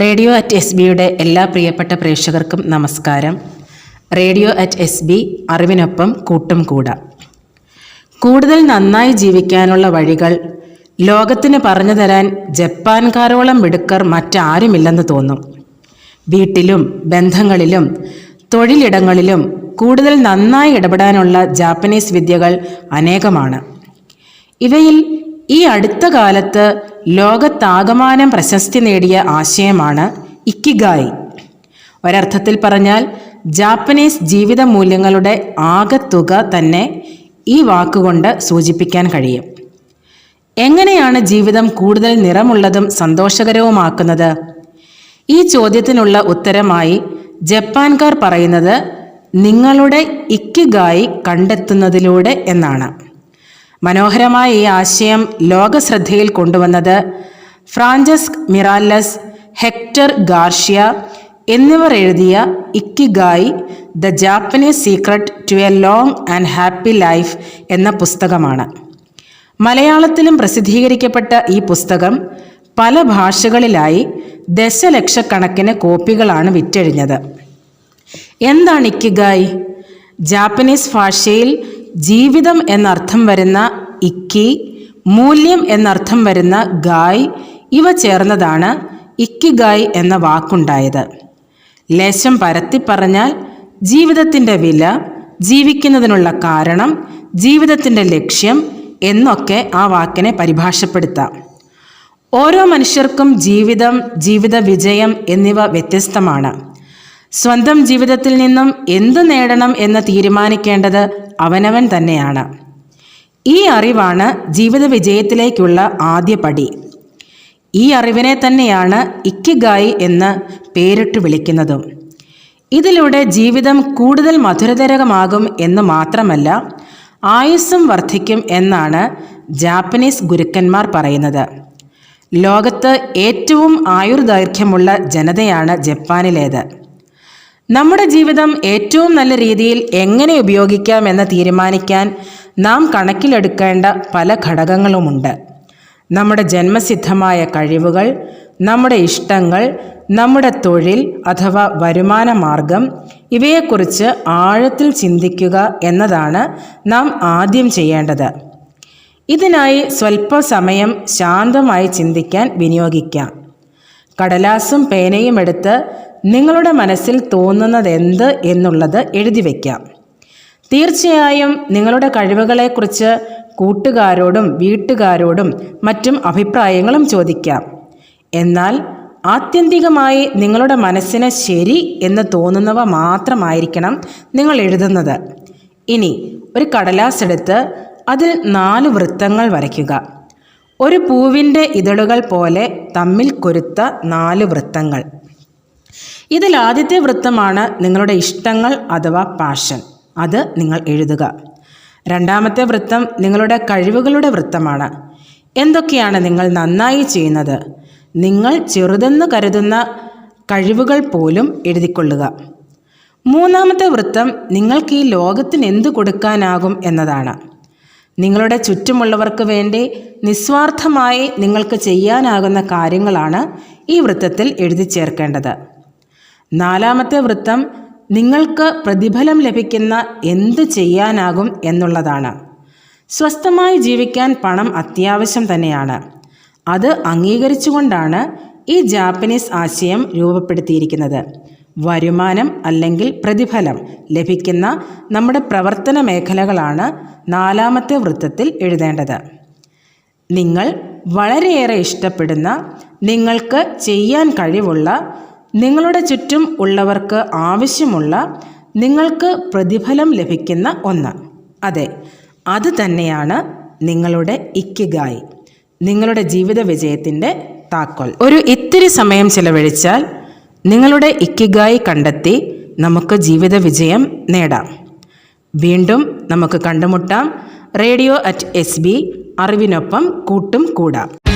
Radio at S ബിയുടെ എല്ലാ പ്രിയപ്പെട്ട പ്രേക്ഷകർക്കും നമസ്കാരം. റേഡിയോ അറ്റ് എസ് ബി അറിവിനൊപ്പം കൂട്ടും കൂടാം. കൂടുതൽ നന്നായി ജീവിക്കാനുള്ള വഴികൾ ലോകത്തിന് പറഞ്ഞു തരാൻ ജപ്പാൻകാരോളം മിടുക്കർ മറ്റാരുമില്ലെന്ന് തോന്നും. വീട്ടിലും ബന്ധങ്ങളിലും തൊഴിലിടങ്ങളിലും കൂടുതൽ നന്നായി ഇടപെടാനുള്ള ജാപ്പനീസ് വിദ്യകൾ അനേകമാണ്. ഇവയിൽ ഈ അടുത്ത കാലത്ത് ലോകത്താകമാനം പ്രശസ്തി നേടിയ ആശയമാണ് ഇക്കിഗായി. ഒരർത്ഥത്തിൽ പറഞ്ഞാൽ ജാപ്പനീസ് ജീവിത മൂല്യങ്ങളുടെ ആകത്തുക തന്നെ ഈ വാക്കുകൊണ്ട് സൂചിപ്പിക്കാൻ കഴിയും. എങ്ങനെയാണ് ജീവിതം കൂടുതൽ നിറമുള്ളതും സന്തോഷകരവുമാക്കുന്നത്? ഈ ചോദ്യത്തിനുള്ള ഉത്തരമായി ജപ്പാൻകാർ പറയുന്നത് നിങ്ങളുടെ ഇക്കിഗായി കണ്ടെത്തുന്നതിലൂടെ എന്നാണ്. മനോഹരമായ ഈ ആശയം ലോകശ്രദ്ധയിൽ കൊണ്ടുവന്നത് ഫ്രാഞ്ചസ്ക് മിറാലസ് ഹെക്ടർ ഗാർഷ്യ എന്നിവർ എഴുതിയ Ikigai the Japanese secret to a long and happy life എന്ന പുസ്തകമാണ്. മലയാളത്തിലും പ്രസിദ്ധീകരിക്കപ്പെട്ട ഈ പുസ്തകം പല ഭാഷകളിലായി ദശലക്ഷക്കണക്കിന് കോപ്പികളാണ് വിറ്റഴിഞ്ഞത്. എന്താണ് ഇക്കിഗായി? ജാപ്പനീസ് ഭാഷയിൽ ജീവിതം എന്നർത്ഥം വരുന്ന ഇക്കി മൂല്യം എന്നർത്ഥം വരുന്ന ഗായ് ഇവ ചേർന്നതാണ് ഇക്കിഗായ് എന്ന വാക്കുണ്ടായത്. ലേശം പരത്തി പറഞ്ഞാൽ ജീവിതത്തിന്റെ വില ജീവിക്കുന്നതിനുള്ള കാരണം ജീവിതത്തിന്റെ ലക്ഷ്യം എന്നൊക്കെ ആ വാക്കിനെ പരിഭാഷപ്പെടുത്താം. ഓരോ മനുഷ്യർക്കും ജീവിതം ജീവിത വിജയം എന്നിവ വ്യത്യസ്തമാണ്. സ്വന്തം ജീവിതത്തിൽ നിന്നും എന്തു നേടണം എന്ന് തീരുമാനിക്കേണ്ടത് അവനവൻ തന്നെയാണ്. ഈ അറിവാണ് ജീവിത വിജയത്തിലേക്കുള്ള ആദ്യ പടി. ഈ അറിവിനെ തന്നെയാണ് ഇക്കിഗായി എന്ന് പേരിട്ട് വിളിക്കുന്നതും. ഇതിലൂടെ ജീവിതം കൂടുതൽ മധുരതരകമാകും എന്ന് മാത്രമല്ല ആയുസ്സും വർദ്ധിക്കും എന്നാണ് ജാപ്പനീസ് ഗുരുക്കന്മാർ പറയുന്നത്. ലോകത്ത് ഏറ്റവും ആയുർദൈർഘ്യമുള്ള ജനതയാണ് ജപ്പാനിലേത്. നമ്മുടെ ജീവിതം ഏറ്റവും നല്ല രീതിയിൽ എങ്ങനെ ഉപയോഗിക്കാം എന്ന് തീരുമാനിക്കാൻ നാം കണക്കിലെടുക്കേണ്ട പല ഘടകങ്ങളുമുണ്ട്. നമ്മുടെ ജന്മസിദ്ധമായ കഴിവുകൾ നമ്മുടെ ഇഷ്ടങ്ങൾ നമ്മുടെ തൊഴിൽ അഥവാ വരുമാന മാർഗം ഇവയെക്കുറിച്ച് ആഴത്തിൽ ചിന്തിക്കുക എന്നതാണ് നാം ആദ്യം ചെയ്യേണ്ടത്. ഇതിനായി സ്വല്പസമയം ശാന്തമായി ചിന്തിക്കാൻ വിനിയോഗിക്കാം. കടലാസും പേനയും എടുത്ത് നിങ്ങളുടെ മനസ്സിൽ തോന്നുന്നത് എന്ത് എന്നുള്ളത് എഴുതി വയ്ക്കാം തീർച്ചയായും നിങ്ങളുടെ കഴിവുകളെക്കുറിച്ച് കൂട്ടുകാരോടും വീട്ടുകാരോടും മറ്റും അഭിപ്രായങ്ങളും ചോദിക്കാം. എന്നാൽ ആത്യന്തികമായി നിങ്ങളുടെ മനസ്സിന് ശരി എന്ന് തോന്നുന്നവ മാത്രമായിരിക്കണം നിങ്ങൾ എഴുതുന്നത്. ഇനി ഒരു കടലാസ് എടുത്ത് അതിൽ നാല് വൃത്തങ്ങൾ വരയ്ക്കുക. ഒരു പൂവിന്റെ ഇതളുകൾ പോലെ തമ്മിൽ കൊരുത്ത നാല് വൃത്തങ്ങൾ. ഇതിൽ ആദ്യത്തെ വൃത്തമാണ് നിങ്ങളുടെ ഇഷ്ടങ്ങൾ അഥവാ പാഷൻ അത് നിങ്ങൾ എഴുതുക. രണ്ടാമത്തെ വൃത്തം നിങ്ങളുടെ കഴിവുകളുടെ വൃത്തമാണ്. എന്തൊക്കെയാണ് നിങ്ങൾ നന്നായി ചെയ്യുന്നത്? നിങ്ങൾ ചെറുതെന്ന് കരുതുന്ന കഴിവുകൾ പോലും എഴുതിക്കൊള്ളുക. മൂന്നാമത്തെ വൃത്തം നിങ്ങൾക്ക് ഈ ലോകത്തിന് എന്ത് കൊടുക്കാനാകും എന്നതാണ്. നിങ്ങളുടെ ചുറ്റുമുള്ളവർക്ക് വേണ്ടി നിസ്വാർത്ഥമായി നിങ്ങൾക്ക് ചെയ്യാനാകുന്ന കാര്യങ്ങളാണ് ഈ വൃത്തത്തിൽ എഴുതി ചേർക്കേണ്ടത്. നാലാമത്തെ വൃത്തം നിങ്ങൾക്ക് പ്രതിഫലം ലഭിക്കുന്ന എന്ത് ചെയ്യാനാകും എന്നുള്ളതാണ്. സ്വസ്ഥമായി ജീവിക്കാൻ പണം അത്യാവശ്യം തന്നെയാണ്. അത് അംഗീകരിച്ചുകൊണ്ടാണ് ഈ ജാപ്പനീസ് ആശയം രൂപപ്പെടുത്തിയിരിക്കുന്നത്. വരുമാനം അല്ലെങ്കിൽ പ്രതിഫലം ലഭിക്കുന്ന നമ്മുടെ പ്രവർത്തന മേഖലകളാണ് നാലാമത്തെ വൃത്തത്തിൽ എഴുതേണ്ടത്. നിങ്ങൾ വളരെയേറെ ഇഷ്ടപ്പെടുന്ന നിങ്ങൾക്ക് ചെയ്യാൻ കഴിവുള്ള നിങ്ങളുടെ ചുറ്റും ഉള്ളവർക്ക് ആവശ്യമുള്ള നിങ്ങൾക്ക് പ്രതിഫലം ലഭിക്കുന്ന ഒന്ന്. അതെ അത് തന്നെയാണ് നിങ്ങളുടെ ഇക്കിഗായി നിങ്ങളുടെ ജീവിത വിജയത്തിന്റെ താക്കോൽ. ഒരു ഇത്തിരി സമയം ചിലവഴിച്ചാൽ നിങ്ങളുടെ ഇക്കിഗായി കണ്ടെത്തി നമുക്ക് ജീവിത വിജയം നേടാം. വീണ്ടും നമുക്ക് കണ്ടുമുട്ടാം. റേഡിയോ അറ്റ് എസ് ബി അറിവിനൊപ്പം കൂട്ടും കൂടാം.